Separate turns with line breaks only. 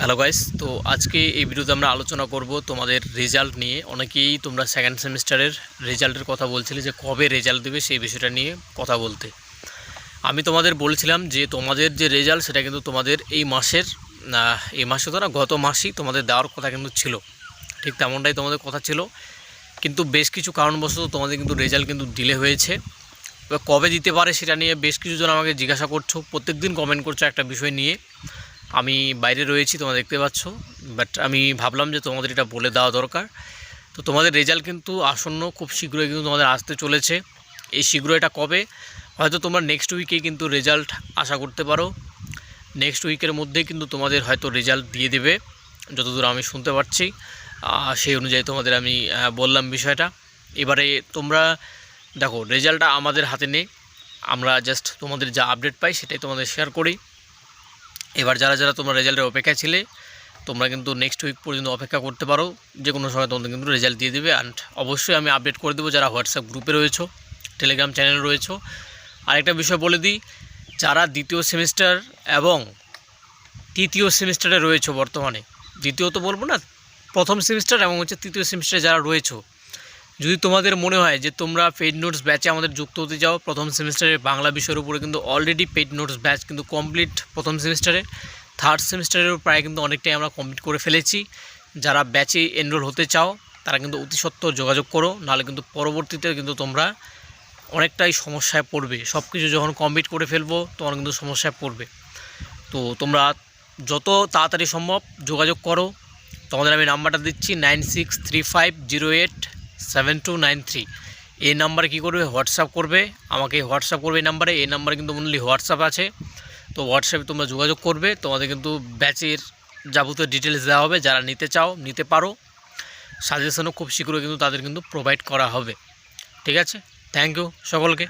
Hello guys তো আজকে এই ভিডিওতে আমরা আলোচনা করব তোমাদের রেজাল্ট নিয়ে। অনেকেই তোমরা সেকেন্ড সেমিস্টারের রেজাল্টের কথা বলছিলে যে কবে রেজাল্ট দেবে সেই বিষয়টা নিয়ে কথা বলতে। আমি তোমাদের বলছিলাম যে তোমাদের যে রেজাল্ট সেটা কিন্তু তোমাদের এই মাসের এই মাসে তো না, গত মাসেই তোমাদের দেওয়ার কথা কিন্তু ছিল। ঠিক তেমনটাই তোমাদের কথা ছিল। কিন্তু বেশ কিছু কারণবশত তোমাদের কিন্তু রেজাল্ট কিন্তু ডিলে হয়েছে। কবে দিতে পারে সেটা নিয়ে বেশ কিছু জন আমাকে জিজ্ঞাসা করছ। প্রত্যেকদিন কমেন্ট করছ একটা বিষয় নিয়ে। আমি বাইরে রয়েছি, তোমরা দেখতে পাচ্ছ। বাট আমি ভাবলাম যে তোমাদের এটা বলে দেওয়া দরকার। তো তোমাদের রেজাল্ট কিন্তু আসন্ন, খুব শীঘ্রই কিন্তু তোমাদের আসতে চলেছে। এই শীঘ্র এটা কবে? হয়তো তোমরা নেক্সট উইকে কিন্তু রেজাল্ট আশা করতে পারো। নেক্সট উইকের মধ্যেই কিন্তু তোমাদের হয়তো রেজাল্ট দিয়ে দেবে, যতদূর আমি শুনতে পারছি। সেই অনুযায়ী তোমাদের আমি বললাম বিষয়টা। এবারে তোমরা, দেখো, রেজাল্টটা আমাদের হাতে নেই। আমরা জাস্ট তোমাদের যা আপডেট পাই সেটাই তোমাদের শেয়ার করি। এবার যারা যারা তোমরা রেজাল্টের অপেক্ষায় ছিলে, তোমরা কিন্তু নেক্সট উইক পর্যন্ত অপেক্ষা করতে পারো। যে কোনো সময় তোমাদের কিন্তু রেজাল্ট দিয়ে দেবে। অ্যান্ড অবশ্যই আমি আপডেট করে দেবো যারা হোয়াটসঅ্যাপ গ্রুপে রয়েছো টেলিগ্রাম চ্যানেলে রয়েছো। আরেকটা বিষয় বলে দিই, যারা দ্বিতীয় সেমিস্টার এবং তৃতীয় সেমিস্টারে রয়েছো বর্তমানে দ্বিতীয় তো বলব না, প্রথম সেমিস্টার এবং হচ্ছে তৃতীয় সেমিস্টারে যারা রয়েছো যদি তোমাদের মনে হয় যে তোমরা পেইড নোটস ব্যাচে আমাদের যুক্ত হতে যাও প্রথম সেমিস্টারের বাংলা বিষয়ের উপরে কিন্তু অলরেডি পেইড নোটস ব্যাচ কিন্তু কমপ্লিট প্রথম সেমিস্টারে থার্ড সেমিস্টারেরও প্রায় কিন্তু অনেকটাই আমরা কমপ্লিট করে ফেলেছি। যারা ব্যাচে এনরোল হতে চাও, তারা কিন্তু অতি সত্ত্বর যোগাযোগ করো, নাহলে কিন্তু পরবর্তীতে কিন্তু তোমরা অনেকটাই সমস্যায় পড়বে। সব কিছু যখন কমপ্লিট করে ফেলব, তখন কিন্তু সমস্যায় পড়বে। তো তোমরা যত তাড়াতাড়ি সম্ভব যোগাযোগ করো। তোমাদের আমি নাম্বারটা দিচ্ছি nine six three five zero eight seven two nine three এই নাম্বারে কী করবে? হোয়াটসঅ্যাপ করবে। আমাকে হোয়াটসঅ্যাপ করবে এই নাম্বারে। এই নাম্বারে কিন্তু অনলি হোয়াটসঅ্যাপ আছে। তো হোয়াটসঅ্যাপে তোমরা যোগাযোগ করবে। তোমাদের কিন্তু ব্যাচের যাবতীয় ডিটেলস দেওয়া হবে। যারা নিতে চাও, নিতে পারো। সাজেশনও খুব শীঘ্রই কিন্তু তাদের কিন্তু প্রোভাইড করা হবে। ঠিক আছে? থ্যাংক ইউ সকলকে।